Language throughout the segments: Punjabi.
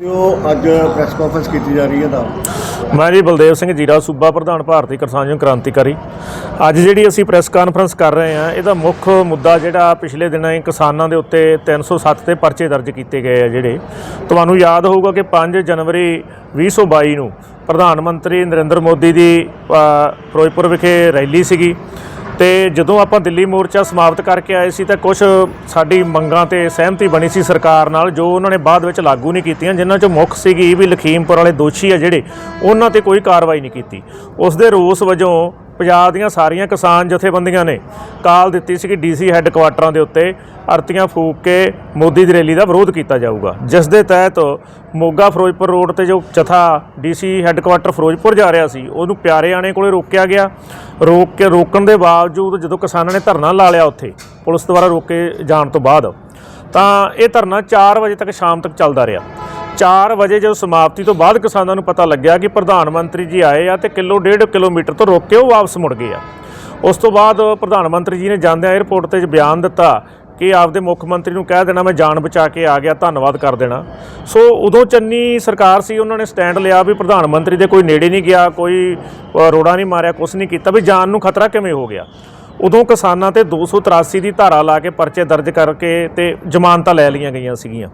ਉਹ ਅੱਜ ਪ੍ਰੈਸ ਕਾਨਫਰੰਸ ਕੀਤੀ ਜਾ ਰਹੀ ਹੈ ਤਾਂ। ਮੈਂ ਜੀ ਬਲਦੇਵ ਸਿੰਘ ਜੀਰਾ, ਸੂਬਾ ਪ੍ਰਧਾਨ ਭਾਰਤੀ ਕਿਸਾਨ ਯੂਨੀਅਨ ਕ੍ਰਾਂਤੀਕਾਰੀ। ਅੱਜ ਜਿਹੜੀ ਅਸੀਂ ਪ੍ਰੈਸ ਕਾਨਫਰੰਸ ਕਰ ਰਹੇ ਹਾਂ, ਇਹਦਾ ਮੁੱਖ ਮੁੱਦਾ ਜਿਹੜਾ ਪਿਛਲੇ ਦਿਨਾਂ ਹੀ ਕਿਸਾਨਾਂ ਦੇ ਉੱਤੇ 307 ਤੇ ਪਰਚੇ ਦਰਜ ਕੀਤੇ ਗਏ ਆ ਜਿਹੜੇ। ਤੁਹਾਨੂੰ ਯਾਦ ਹੋਊਗਾ ਕਿ 5 ਜਨਵਰੀ 2022 ਨੂੰ ਪ੍ਰਧਾਨ ਮੰਤਰੀ ਨਰਿੰਦਰ ਮੋਦੀ ਦੀ ਫਿਰੋਜ਼ਪੁਰ ਵਿਖੇ ਰੈਲੀ ਸੀਗੀ। ਤੇ ਜਦੋਂ ਆਪਾਂ ਦਿੱਲੀ ਮੋਰਚਾ ਸਮਾਪਤ ਕਰਕੇ ਆਏ ਸੀ ਤਾਂ ਕੁਝ ਸਾਡੀ ਮੰਗਾਂ ਤੇ ਸਹਿਮਤੀ ਬਣੀ ਸੀ ਸਰਕਾਰ ਨਾਲ, ਜੋ ਉਹਨਾਂ ਨੇ ਬਾਅਦ ਵਿੱਚ ਲਾਗੂ ਨਹੀਂ ਕੀਤੀਆਂ, ਜਿਨ੍ਹਾਂ ਚੋਂ ਮੁੱਖ ਸੀਗੀ ਵੀ ਲਖੀਮਪੁਰ ਵਾਲੇ ਦੋਸ਼ੀ ਆ ਜਿਹੜੇ, ਉਹਨਾਂ ਤੇ ਕੋਈ ਕਾਰਵਾਈ ਨਹੀਂ ਕੀਤੀ। ਉਸ ਦੇ ਰੋਸ ਵਜੋਂ ਪੰਜਾਬ ਦੀਆਂ ਸਾਰੀਆਂ ਕਿਸਾਨ ਜਥੇਬੰਦੀਆਂ ਨੇ ਕਾਲ ਦਿੱਤੀ ਸੀ ਕਿ ਡੀਸੀ ਹੈੱਡਕੁਆਟਰਾਂ ਦੇ ਉੱਤੇ ਅਰਤੀਆਂ ਫੂਕ ਕੇ ਮੋਦੀ ਦੀ ਰੈਲੀ ਦਾ ਵਿਰੋਧ ਕੀਤਾ ਜਾਊਗਾ। ਜਿਸ ਦੇ ਤਹਿਤ ਮੋਗਾ ਫਿਰੋਜ਼ਪੁਰ ਰੋਡ ਤੇ ਜੋ ਜਥਾ ਡੀਸੀ ਹੈੱਡਕੁਆਟਰ ਫਿਰੋਜ਼ਪੁਰ ਜਾ ਰਿਹਾ ਸੀ, ਉਹਨੂੰ ਪਿਆਰੇ ਆਣੇ ਕੋਲੇ ਰੋਕਿਆ ਗਿਆ। ਰੋਕ ਕੇ ਰੋਕਣ ਦੇ ਬਾਵਜੂਦ ਜਦੋਂ ਕਿਸਾਨਾਂ ਨੇ ਧਰਨਾ ਲਾ ਲਿਆ ਉੱਥੇ, ਪੁਲਿਸ ਦੁਆਰਾ ਰੋਕੇ ਜਾਣ ਤੋਂ ਬਾਅਦ, ਤਾਂ ਇਹ ਧਰਨਾ 4 ਵਜੇ ਤੱਕ ਸ਼ਾਮ ਤੱਕ ਚੱਲਦਾ ਰਿਹਾ। 4 ਵਜੇ ਜਦੋਂ ਸਮਾਪਤੀ ਤੋਂ ਬਾਅਦ ਕਿਸਾਨਾਂ ਨੂੰ ਪਤਾ ਲੱਗਿਆ ਕਿ ਪ੍ਰਧਾਨ ਮੰਤਰੀ ਜੀ ਆਏ ਆ ਤੇ ਕਿਲੋ ਡੇਢ ਕਿਲੋਮੀਟਰ ਤੋਂ ਰੋਕ ਕੇ ਉਹ ਵਾਪਸ ਮੁੜ ਗਏ ਆ। ਉਸ ਤੋਂ ਬਾਅਦ ਪ੍ਰਧਾਨ ਮੰਤਰੀ ਜੀ ਨੇ ਜਾਂਦਿਆਂ 에ਅਰਪੋਰਟ ਤੇ ਬਿਆਨ ਦਿੱਤਾ ਕਿ ਆਪਦੇ ਮੁੱਖ ਮੰਤਰੀ ਨੂੰ ਕਹਿ ਦੇਣਾ, ਮੈਂ ਜਾਨ ਬਚਾ ਕੇ ਆ ਗਿਆ, ਧੰਨਵਾਦ ਕਰ ਦੇਣਾ। ਸੋ ਉਦੋਂ ਚੰਨੀ ਸਰਕਾਰ ਸੀ, ਉਹਨਾਂ ਨੇ ਸਟੈਂਡ ਲਿਆ ਵੀ ਪ੍ਰਧਾਨ ਮੰਤਰੀ ਦੇ ਕੋਈ ਨੇੜੇ ਨਹੀਂ ਗਿਆ, ਕੋਈ ਰੋੜਾ ਨਹੀਂ ਮਾਰਿਆ, ਕੁਛ ਨਹੀਂ ਕੀਤਾ, ਵੀ ਜਾਨ ਨੂੰ ਖਤਰਾ ਕਿਵੇਂ ਹੋ ਗਿਆ? ਉਦੋਂ ਕਿਸਾਨਾਂ ਤੇ 283 ਦੀ ਧਾਰਾ ਲਾ ਕੇ ਪਰਚੇ ਦਰਜ ਕਰਕੇ ਤੇ ਜ਼ਮਾਨਤਾਂ ਲੈ ਲਈਆਂ ਗਈਆਂ ਸੀਗੀਆਂ।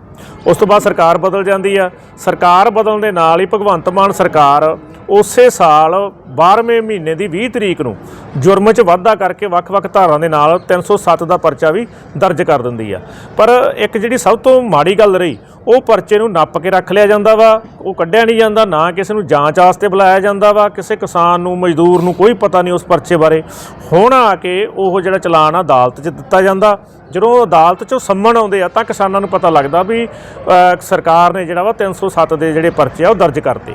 ਉਸ ਤੋਂ ਬਾਅਦ ਸਰਕਾਰ ਬਦਲ ਜਾਂਦੀ ਆ। ਸਰਕਾਰ ਬਦਲਣ ਦੇ ਨਾਲ ਹੀ ਭਗਵੰਤ ਮਾਨ ਸਰਕਾਰ ਉਸੇ ਸਾਲ 12ਵੇਂ ਮਹੀਨੇ ਦੀ 20 ਤਰੀਕ ਨੂੰ ਜੁਰਮ 'ਚ ਵਾਧਾ ਕਰਕੇ ਵੱਖ-ਵੱਖ ਧਾਰਾਂ ਦੇ ਨਾਲ 307 ਦਾ ਪਰਚਾ ਵੀ ਦਰਜ ਕਰ ਦਿੰਦੀ ਆ। ਪਰ ਇੱਕ ਜਿਹੜੀ ਸਭ ਤੋਂ ਮਾੜੀ ਗੱਲ ਰਹੀ, ਉਹ ਪਰਚੇ ਨੂੰ ਨੱਪ ਕੇ ਰੱਖ ਲਿਆ ਜਾਂਦਾ ਵਾ, ਉਹ ਕੱਢਿਆ ਨਹੀਂ ਜਾਂਦਾ, ਨਾ ਕਿਸੇ ਨੂੰ ਜਾਂਚ ਵਾਸਤੇ ਬੁਲਾਇਆ ਜਾਂਦਾ ਵਾ, ਕਿਸੇ ਕਿਸਾਨ ਨੂੰ, ਮਜ਼ਦੂਰ ਨੂੰ ਕੋਈ ਪਤਾ ਨਹੀਂ ਉਸ ਪਰਚੇ ਬਾਰੇ। ਹੁਣ ਆ ਕੇ ਉਹ ਜਿਹੜਾ ਚਲਾਨ ਆ ਅਦਾਲਤ 'ਚ ਦਿੱਤਾ ਜਾਂਦਾ। ਜਦੋਂ ਅਦਾਲਤ 'ਚੋਂ ਸੰਮਣ ਆਉਂਦੇ ਆ ਤਾਂ ਕਿਸਾਨਾਂ ਨੂੰ ਪਤਾ ਲੱਗਦਾ ਵੀ ਸਰਕਾਰ ਨੇ ਜਿਹੜਾ ਵਾ 307 ਦੇ ਜਿਹੜੇ ਪਰਚੇ ਆ ਉਹ ਦਰਜ ਕਰਤੇ।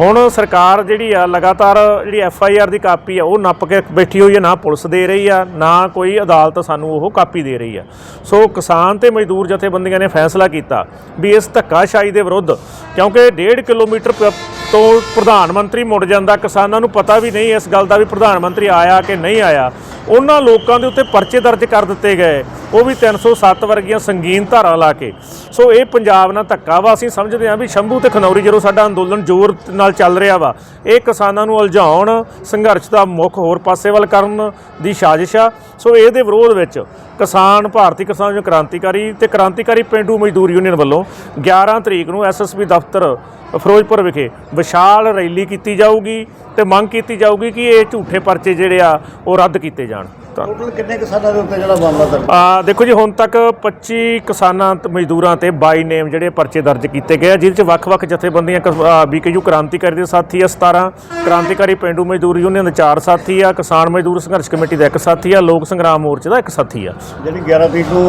ਹੁਣ ਸਰਕਾਰ ਜਿਹੜੀ ਆ ਲਗਾਤਾਰ ਜਿਹੜੀ ਐਫ ਆਈ ਆਰ ਦੀ ਕਾਪੀ ਆ ਉਹ ਨੱਪ ਕੇ ਬੈਠੀ ਹੋਈ ਹੈ ਨਾ ਪੁਲਿਸ ਦੇ ਰਹੀ ਆ, ਨਾ ਕੋਈ ਅਦਾਲਤ ਸਾਨੂੰ ਉਹ ਕਾਪੀ ਦੇ ਰਹੀ ਆ। ਸੋ ਕਿਸਾਨ ਤੇ ਮਜ਼ਦੂਰ ਜਥੇਬੰਦੀਆਂ ਨੇ ਫੈਸਲਾ ਕੀਤਾ ਵੀ ਇਸ ਧੱਕਾਸ਼ਾਹੀ ਦੇ ਵਿਰੁੱਧ, ਕਿਉਂਕਿ 1.5 ਕਿਲੋਮੀਟਰ ਪ- ਤੋਂ ਪ੍ਰਧਾਨ ਮੰਤਰੀ ਮੁੜ ਜਾਂਦਾ, ਕਿਸਾਨਾਂ ਨੂੰ ਪਤਾ ਵੀ ਨਹੀਂ ਇਸ ਗੱਲ ਦਾ ਵੀ ਪ੍ਰਧਾਨ ਮੰਤਰੀ ਆਇਆ ਕਿ ਨਹੀਂ ਆਇਆ। ਉਹਨਾਂ ਲੋਕਾਂ ਦੇ ਉੱਤੇ ਪਰਚੇ ਦਰਜ ਕਰ ਦਿੱਤੇ ਗਏ। ਉਹ ਵੀ 307 ਵਰਗੀਆਂ ਸੰਗੀਨ ਧਾਰਾ ਲਾ ਕੇ। ਸੋ ਇਹ ਪੰਜਾਬ ਨਾਲ ਧੱਕਾ ਵਾ, ਅਸੀਂ ਸਮਝਦੇ ਹਾਂ ਵੀ ਸ਼ੰਭੂ ਤੇ ਖਨੌਰੀ ਜਦੋਂ ਸਾਡਾ ਅੰਦੋਲਨ ਜ਼ੋਰ ਨਾਲ ਚੱਲ ਰਿਹਾ ਵਾ, ਇਹ ਕਿਸਾਨਾਂ ਨੂੰ ਉਲਝਾਉਣ, ਸੰਘਰਸ਼ ਦਾ ਮੁੱਖ ਹੋਰ ਪਾਸੇ ਵੱਲ ਕਰਨ ਦੀ ਸਾਜ਼ਿਸ਼ ਆ। ਸੋ ਇਹਦੇ ਵਿਰੋਧ ਵਿੱਚ ਕਿਸਾਨ, ਭਾਰਤੀ ਕਿਸਾਨ ਯੂਨੀਅਨ ਕ੍ਰਾਂਤੀਕਾਰੀ ਤੇ ਕ੍ਰਾਂਤੀਕਾਰੀ ਪਿੰਡੂ ਮਜ਼ਦੂਰ ਯੂਨੀਅਨ ਵੱਲੋਂ 11 ਤਰੀਕ ਨੂੰ ਐਸਐਸਪੀ ਦਫ਼ਤਰ ਫਿਰੋਜ਼ਪੁਰ ਵਿਖੇ ਵਿਸ਼ਾਲ ਰੈਲੀ ਕੀਤੀ ਜਾਊਗੀ ਤੇ ਮੰਗ ਕੀਤੀ ਜਾਊਗੀ ਕਿ ਇਹ ਝੂਠੇ ਪਰਚੇ ਜਿਹੜੇ ਆ, ਉਹ ਰੱਦ ਕੀਤੇ ਜਾਣ। ਟੋਟਲ ਕਿੰਨੇ ਕਿਸਾਨਾਂ ਦੇ ਉੱਤੇ ਜਿਹੜਾ ਮਾਮਲਾ ਦਰਜ? ਆ ਦੇਖੋ ਜੀ ਹੁਣ ਤੱਕ 25 ਕਿਸਾਨਾਂ ਤੇ ਮਜ਼ਦੂਰਾਂ ਤੇ 22 ਨੇਮ ਜਿਹੜੇ ਪਰਚੇ ਦਰਜ ਕੀਤੇ ਗਏ ਆ ਜਿਹਦੇ ਚ ਵੱਖ-ਵੱਖ ਜਥੇਬੰਦੀਆਂ ਬੀਕੇਯੂ ਕ੍ਰਾਂਤੀਕਾਰੀ ਦੇ ਸਾਥੀ ਆ 17 ਕ੍ਰਾਂਤੀਕਾਰੀ ਪਿੰਡੂ ਮਜ਼ਦੂਰ ਯੂਨੀਅਨ ਦੇ 4 ਸਾਥੀ ਆ ਕਿਸਾਨ ਮਜ਼ਦੂਰ ਸੰਘਰਸ਼ ਕਮੇਟੀ ਦਾ ਇੱਕ ਸਾਥੀ ਆ ਲੋਕ ਸੰਗਰਾਮ ਮੋਰਚੇ ਦਾ ਇੱਕ ਸਾਥੀ ਆ। ਜਿਹੜੀ 11 ਤਰੀਕ ਨੂੰ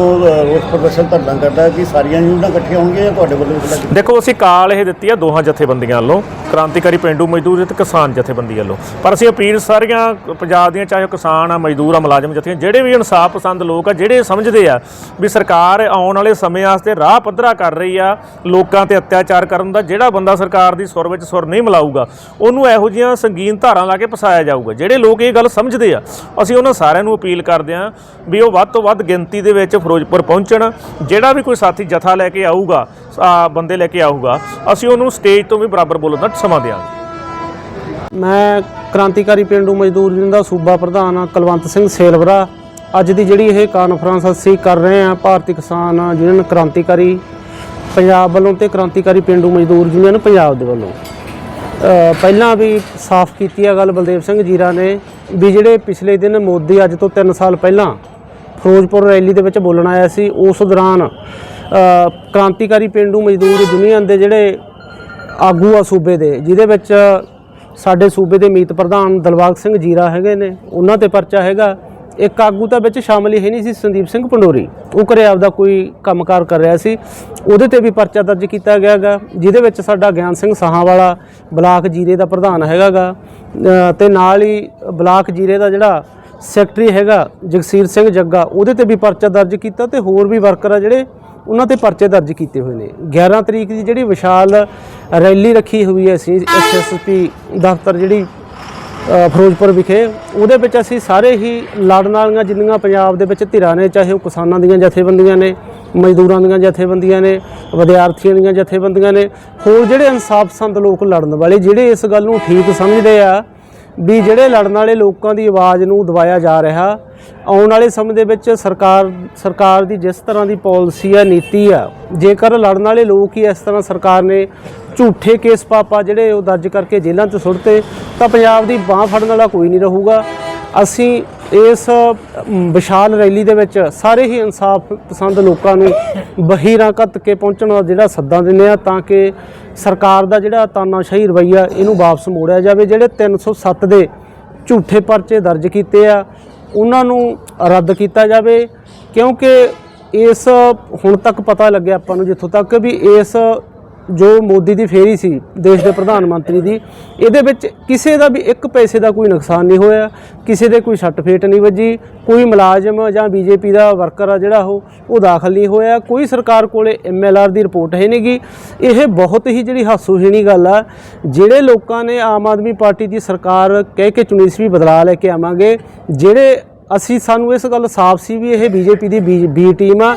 ਰੋਸ ਪ੍ਰਦਰਸ਼ਨ ਧਰਨਾ ਕਰਦਾ ਕਿ ਸਾਰੀਆਂ ਯੂਨੀਅਨਾਂ ਇਕੱਠੀਆਂ ਹੋਣਗੀਆਂ ਜਾਂ ਤੁਹਾਡੇ ਵੱਲੋਂ? ਦੇਖੋ ਅਸੀਂ ਕਾਲ ਇਹ ਦਿੱਤੀ ਆ ਦੋਹਾਂ ਜਥੇਬੰਦੀਆਂ ਵੱਲੋਂ ਕ੍ਰਾਂਤੀਕਾਰੀ ਪਿੰਡੂ ਮਜ਼ਦੂਰ ਤੇ ਕਿਸਾਨ ਜਥੇਬੰਦੀ ਵੱਲੋਂ। ਪਰ ਅਸੀਂ ਅਪੀਲ ਸਾਰੀਆਂ ਪੰਜਾਬ ਦੀਆਂ ਚਾਹੇ ਕਿਸਾਨ ਆ ਮਜ਼ਦੂਰ ਆ ਮੁਲਾਜ਼ਮ ਜਥੇਬੰਦੀਆਂ, ਜਿਹੜੇ ਵੀ ਇਨਸਾਫ ਪਸੰਦ ਲੋਕ ਆ, ਜਿਹੜੇ ਸਮਝਦੇ ਆ ਵੀ ਸਰਕਾਰ ਆਉਣ ਵਾਲੇ ਸਮੇਂ ਵਾਸਤੇ ਰਾਹ ਪੱਧਰਾ ਕਰ ਰਹੀ ਆ, ਲੋਕਾਂ ਤੇ ਅਤਿਆਚਾਰ ਕਰਨ ਦਾ, ਜਿਹੜਾ ਬੰਦਾ ਸਰਕਾਰ ਦੀ ਸੁਰ ਵਿੱਚ ਸੁਰ ਨਹੀਂ ਮਿਲਾਊਗਾ, ਉਹਨੂੰ ਇਹੋ ਜਿਹੀਆਂ ਸੰਗੀਨ ਧਾਰਾਂ ਲਾ ਕੇ ਫਸਾਇਆ ਜਾਊਗਾ। ਜਿਹੜੇ ਲੋਕ ਇਹ ਗੱਲ ਸਮਝਦੇ ਆ, ਅਸੀਂ ਉਹਨਾਂ ਸਾਰਿਆਂ ਨੂੰ ਅਪੀਲ ਕਰਦੇ ਆ ਵੀ ਉਹ ਵੱਧ ਤੋਂ ਵੱਧ ਗਿਣਤੀ ਦੇ ਵਿੱਚ ਫਿਰੋਜ਼ਪੁਰ ਪਹੁੰਚਣ, ਜਿਹੜਾ ਵੀ ਕੋਈ ਸਾਥੀ ਜਥਾ ਲੈ ਕੇ ਆਊਗਾ ਬੰਦੇ ਲੈ ਕੇ ਆਊਗਾ, ਅਸੀਂ ਉਹਨੂੰ ਸਟੇਜ ਤੋਂ ਵੀ ਬਰਾਬਰ ਬੋਲਣ ਦਾ ਸਮਾਂ ਦਿਆਂਗੇ। ਮੈਂ ਕ੍ਰਾਂਤੀਕਾਰੀ ਪਿੰਡੂ ਮਜ਼ਦੂਰ ਯੂਨੀਅਨ ਦਾ ਸੂਬਾ ਪ੍ਰਧਾਨ ਹਾਂ, ਕੁਲਵੰਤ ਸਿੰਘ ਸੇਲਵਰਾ। ਅੱਜ ਦੀ ਜਿਹੜੀ ਇਹ ਕਾਨਫਰੰਸ ਅਸੀਂ ਕਰ ਰਹੇ ਹਾਂ, ਭਾਰਤੀ ਕਿਸਾਨ ਯੂਨੀਅਨ ਕ੍ਰਾਂਤੀਕਾਰੀ ਪੰਜਾਬ ਵੱਲੋਂ ਤੇ ਕ੍ਰਾਂਤੀਕਾਰੀ ਪਿੰਡੂ ਮਜ਼ਦੂਰ ਯੂਨੀਅਨ ਪੰਜਾਬ ਦੇ ਵੱਲੋਂ। ਪਹਿਲਾਂ ਵੀ ਸਾਫ਼ ਕੀਤੀ ਆ ਗੱਲ ਬਲਦੇਵ ਸਿੰਘ ਜੀਰਾ ਨੇ ਵੀ ਜਿਹੜੇ ਪਿਛਲੇ ਦਿਨ ਮੋਦੀ ਅੱਜ ਤੋਂ 3 ਸਾਲ ਪਹਿਲਾਂ ਫਿਰੋਜ਼ਪੁਰ ਰੈਲੀ ਦੇ ਵਿੱਚ ਬੋਲਣ ਆਇਆ ਸੀ, ਉਸ ਦੌਰਾਨ ਕ੍ਰਾਂਤੀਕਾਰੀ ਪਿੰਡੂ ਮਜ਼ਦੂਰ ਯੂਨੀਅਨ ਦੇ ਜਿਹੜੇ ਆਗੂ ਆ ਸੂਬੇ ਦੇ, ਜਿਹਦੇ ਵਿੱਚ ਸਾਡੇ ਸੂਬੇ ਦੇ ਮੀਤ ਪ੍ਰਧਾਨ ਦਲਬਾਗ ਸਿੰਘ ਜੀਰਾ ਹੈਗੇ ਨੇ ਉਹਨਾਂ ਤੇ ਪਰਚਾ ਹੈਗਾ। ਇੱਕ ਆਗੂ ਤਾਂ ਵਿੱਚ ਸ਼ਾਮਲ ਹੀ ਨਹੀਂ ਸੀ ਸੰਦੀਪ ਸਿੰਘ ਪੰਡੋਰੀ। ਉਹ ਘਰੇ ਆਪਦਾ ਕੋਈ ਕੰਮਕਾਰ ਕਰ ਰਿਹਾ ਸੀ। ਉਹਦੇ ਤੇ ਵੀ ਪਰਚਾ ਦਰਜ ਕੀਤਾ ਗਿਆ ਹੈਗਾ ਜਿਹਦੇ ਵਿੱਚ ਸਾਡਾ ਗਿਆਨ ਸਿੰਘ ਸਾਹਾਂ ਵਾਲਾ ਬਲਾਕ ਜੀਰੇ ਦਾ ਪ੍ਰਧਾਨ ਹੈਗਾਗਾ। ਅ, ਤੇ ਨਾਲ ਹੀ ਬਲਾਕ ਜੀਰੇ ਦਾ ਜਿਹੜਾ ਸੈਕਟਰੀ ਹੈਗਾ ਜਗਸੀਰ ਸਿੰਘ ਜੱਗਾ ਉਹਦੇ ਤੇ ਵੀ ਪਰਚਾ ਦਰਜ ਕੀਤਾ ਤੇ ਹੋਰ ਵੀ ਵਰਕਰ ਆ ਜਿਹੜੇ ਉਹਨਾਂ ਤੇ ਪਰਚੇ ਦਰਜ ਕੀਤੇ ਹੋਏ ਨੇ। 11 ਤਰੀਕ ਦੀ ਜਿਹੜੀ ਵਿਸ਼ਾਲ ਰੈਲੀ ਰੱਖੀ ਹੋਈ ਹੈ ਅਸੀਂ ਐਸਐਸਪੀ ਦਫ਼ਤਰ ਜਿਹੜੀ ਫਿਰੋਜ਼ਪੁਰ ਵਿਖੇ, ਉਹਦੇ ਵਿੱਚ ਅਸੀਂ ਸਾਰੇ ਹੀ ਲੜਨ ਵਾਲੀਆਂ ਜਿੰਨੀਆਂ ਪੰਜਾਬ ਦੇ ਵਿੱਚ ਧਿਰਾਂ ਨੇ, ਚਾਹੇ ਉਹ ਕਿਸਾਨਾਂ ਦੀਆਂ ਜਥੇਬੰਦੀਆਂ ਨੇ, ਮਜ਼ਦੂਰਾਂ ਦੀਆਂ ਜਥੇਬੰਦੀਆਂ ਨੇ, ਵਿਦਿਆਰਥੀਆਂ ਦੀਆਂ ਜਥੇਬੰਦੀਆਂ ਨੇ, ਹੋਰ ਜਿਹੜੇ ਇਨਸਾਫ ਸੰਦ ਲੋਕ ਲੜਨ ਵਾਲੇ, ਜਿਹੜੇ ਇਸ ਗੱਲ ਨੂੰ ਠੀਕ ਸਮਝਦੇ ਆ ਵੀ ਜਿਹੜੇ ਲੜਨ ਵਾਲੇ ਲੋਕਾਂ ਦੀ ਆਵਾਜ਼ ਨੂੰ ਦਬਾਇਆ ਜਾ ਰਿਹਾ ਆਉਣ ਵਾਲੇ ਸਮੇਂ ਦੇ ਵਿੱਚ ਸਰਕਾਰ ਸਰਕਾਰ ਦੀ ਜਿਸ ਤਰ੍ਹਾਂ ਦੀ ਪਾਲਿਸੀ ਆ ਨੀਤੀ ਆ, ਜੇਕਰ ਲੜਨ ਵਾਲੇ ਲੋਕ ਹੀ ਇਸ ਤਰ੍ਹਾਂ ਸਰਕਾਰ ਨੇ ਝੂਠੇ ਕੇਸ ਪਾਪਾ ਜਿਹੜੇ ਉਹ ਦਰਜ ਕਰਕੇ ਜੇਲ੍ਹਾਂ 'ਚ ਸੁੱਟਤੇ, ਤਾਂ ਪੰਜਾਬ ਦੀ ਬਾਹ ਫੜਨ ਵਾਲਾ ਕੋਈ ਨਹੀਂ ਰਹੂਗਾ। ਅਸੀਂ ਇਸ ਵਿਸ਼ਾਲ ਰੈਲੀ ਦੇ ਵਿੱਚ ਸਾਰੇ ਹੀ ਇਨਸਾਫ ਪਸੰਦ ਲੋਕਾਂ ਨੂੰ ਬਹੀਰਾਂ ਕੱਤ ਕੇ ਪਹੁੰਚਣ ਦਾ ਜਿਹੜਾ ਸੱਦਾ ਦਿੰਦੇ ਆ ਤਾਂ ਕਿ ਸਰਕਾਰ ਦਾ ਜਿਹੜਾ ਤਾਨਾਸ਼ਾਹੀ ਰਵੱਈਆ ਇਹਨੂੰ ਵਾਪਸ ਮੋੜਿਆ ਜਾਵੇ, ਜਿਹੜੇ 307 ਦੇ ਝੂਠੇ ਪਰਚੇ ਦਰਜ ਕੀਤੇ ਆ। ਉਹਨਾਂ ਨੂੰ ਰੱਦ ਕੀਤਾ ਜਾਵੇ, ਕਿਉਂਕਿ ਇਸ ਹੁਣ ਤੱਕ ਪਤਾ ਲੱਗਿਆ ਆਪਾਂ ਨੂੰ ਜਿੱਥੋਂ ਤੱਕ ਵੀ ਇਸ ਜੋ ਮੋਦੀ ਦੀ ਫੇਰੀ ਸੀ, ਦੇਸ਼ ਦੇ ਪ੍ਰਧਾਨ ਮੰਤਰੀ ਦੀ, ਇਹਦੇ ਵਿੱਚ ਕਿਸੇ ਦਾ ਵੀ ਇੱਕ ਪੈਸੇ ਦਾ ਕੋਈ ਨੁਕਸਾਨ ਨਹੀਂ ਹੋਇਆ, ਕਿਸੇ ਦੇ ਕੋਈ ਸੱਟ ਫੇਟ ਨਹੀਂ ਵੱਜੀ, ਕੋਈ ਮੁਲਾਜ਼ਮ ਜਾਂ ਬੀਜੇਪੀ ਦਾ ਵਰਕਰ ਆ ਜਿਹੜਾ ਉਹ ਉਹ ਦਾਖਲ ਨਹੀਂ ਹੋਇਆ, ਕੋਈ ਸਰਕਾਰ ਕੋਲੇ ਐਮਐਲਆਰ ਦੀ ਰਿਪੋਰਟ ਹੈ ਨਹੀਂਗੀ ਇਹ ਬਹੁਤ ਹੀ ਜਿਹੜੀ ਹਾਸੋਹੀਣੀ ਗੱਲ ਆ, ਜਿਹੜੇ ਲੋਕਾਂ ਨੇ ਆਮ ਆਦਮੀ ਪਾਰਟੀ ਦੀ ਸਰਕਾਰ ਕਹਿ ਕੇ ਚੁਣੀ ਸੀ ਵੀ ਬਦਲਾਅ ਲੈ ਕੇ ਆਵਾਂਗੇ, ਜਿਹੜੇ ਅਸੀਂ ਸਾਨੂੰ ਇਸ ਗੱਲ ਸਾਫ਼ ਸੀ ਵੀ ਇਹ ਬੀਜੇਪੀ ਦੀ ਬੀ ਬੀ ਟੀਮ ਆ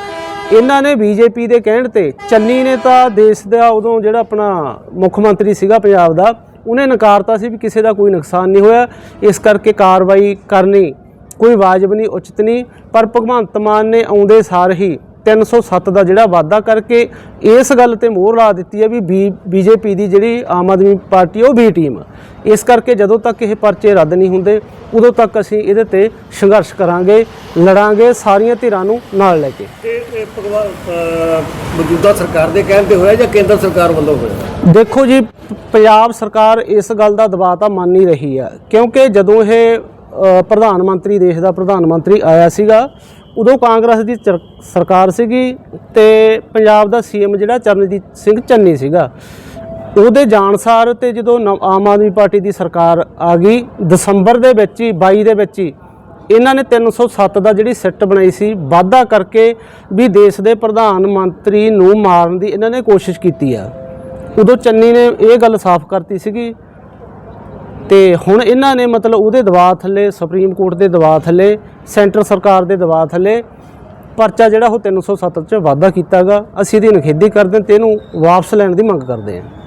ਇਹਨਾਂ ਨੇ ਬੀਜੇਪੀ ਦੇ ਕਹਿਣ ਤੇ ਚੰਨੀ ਨੇ ਤਾਂ ਦੇਸ਼ ਦਾ ਉਦੋਂ ਜਿਹੜਾ ਆਪਣਾ ਮੁੱਖ ਮੰਤਰੀ ਸੀਗਾ ਪੰਜਾਬ ਦਾ, ਉਹਨੇ ਨਕਾਰਤਾ ਸੀ ਵੀ ਕਿਸੇ ਦਾ ਕੋਈ ਨੁਕਸਾਨ ਨਹੀਂ ਹੋਇਆ। ਇਸ ਕਰਕੇ ਕਾਰਵਾਈ ਕਰਨੀ ਕੋਈ ਵਾਜਬ ਨਹੀਂ, ਉਚਿਤ ਨਹੀਂ। ਪਰ ਭਗਵੰਤ ਮਾਨ ਨੇ ਆਉਂਦੇ ਸਾਰ ਹੀ 307 ਦਾ ਜਿਹੜਾ ਵਾਅਦਾ ਕਰਕੇ ਇਸ ਗੱਲ ਤੇ ਮੋਹਰ ਲਾ ਦਿੱਤੀ ਹੈ ਵੀ ਬੀਜੇਪੀ ਦੀ ਜਿਹੜੀ ਆਮ ਆਦਮੀ ਪਾਰਟੀ ਉਹ ਬੀ ਟੀਮ ਇਸ ਕਰਕੇ ਜਦੋਂ ਤੱਕ ਇਹ ਪਰਚੇ ਰੱਦ ਨਹੀਂ ਹੁੰਦੇ ਉਦੋਂ ਤੱਕ ਅਸੀਂ ਇਹਦੇ ਤੇ ਸੰਘਰਸ਼ ਕਰਾਂਗੇ ਲੜਾਂਗੇ ਸਾਰੀਆਂ ਧਿਰਾਂ ਨੂੰ ਨਾਲ ਲੈ ਕੇ। ਇਹ ਮੌਜੂਦਾ ਸਰਕਾਰ ਦੇ ਕਹਿਣ ਤੇ ਹੋਇਆ ਜਾਂ ਕੇਂਦਰ ਸਰਕਾਰ ਵੱਲੋਂ ਹੋਇਆ? ਦੇਖੋ ਜੀ ਪੰਜਾਬ ਸਰਕਾਰ ਇਸ ਗੱਲ ਦਾ ਦਬਾਅ ਤਾਂ ਮੰਨ ਹੀ ਰਹੀ ਆ ਕਿਉਂਕਿ ਜਦੋਂ ਇਹ ਪ੍ਰਧਾਨ ਮੰਤਰੀ ਦੇਸ਼ ਦਾ ਪ੍ਰਧਾਨ ਮੰਤਰੀ ਆਇਆ ਸੀਗਾ ਉਦੋਂ ਕਾਂਗਰਸ ਦੀ ਸਰਕਾਰ ਸੀਗੀ ਤੇ ਪੰਜਾਬ ਦਾ ਸੀਐਮ ਜਿਹੜਾ ਚਰਨਜੀਤ ਸਿੰਘ ਚੰਨੀ ਸੀਗਾ। ਉਹਦੇ ਜਾਣਸਾਰ ਤੇ ਜਦੋਂ ਨਵ- ਆਮ ਆਦਮੀ ਪਾਰਟੀ ਦੀ ਸਰਕਾਰ ਆ ਗਈ, ਦਸੰਬਰ ਦੇ ਵਿੱਚ ਹੀ 22 ਦੇ ਵਿੱਚ ਹੀ, ਇਹਨਾਂ ਨੇ 307 ਦਾ ਜਿਹੜੀ ਸਿੱਟ ਬਣਾਈ ਸੀ, ਵਾਅਦਾ ਕਰਕੇ ਵੀ ਦੇਸ਼ ਦੇ ਪ੍ਰਧਾਨ ਮੰਤਰੀ ਨੂੰ ਮਾਰਨ ਦੀ ਇਹਨਾਂ ਨੇ ਕੋਸ਼ਿਸ਼ ਕੀਤੀ ਆ। ਉਦੋਂ ਚੰਨੀ ਨੇ ਇਹ ਗੱਲ ਸਾਫ਼ ਕਰਤੀ ਸੀਗੀ ਤੇ ਹੁਣ ਇਹਨਾਂ ਨੇ ਮਤਲਬ ਉਹਦੇ ਦਬਾਅ ਥੱਲੇ, ਸੁਪਰੀਮ ਕੋਰਟ ਦੇ ਦਬਾਅ ਥੱਲੇ, ਸੈਂਟਰ ਸਰਕਾਰ ਦੇ ਦਬਾਅ ਥੱਲੇ, ਪਰਚਾ ਜਿਹੜਾ ਉਹ 307 ਚ ਵਾਅਦਾ ਕੀਤਾਗਾ। ਅਸੀਂ ਇਹਦੀ ਨਿਖੇਧੀ ਕਰਦੇ ਹਾਂ ਤੇ ਇਹਨੂੰ ਵਾਪਸ ਲੈਣ ਦੀ ਮੰਗ ਕਰਦੇ ਹਾਂ।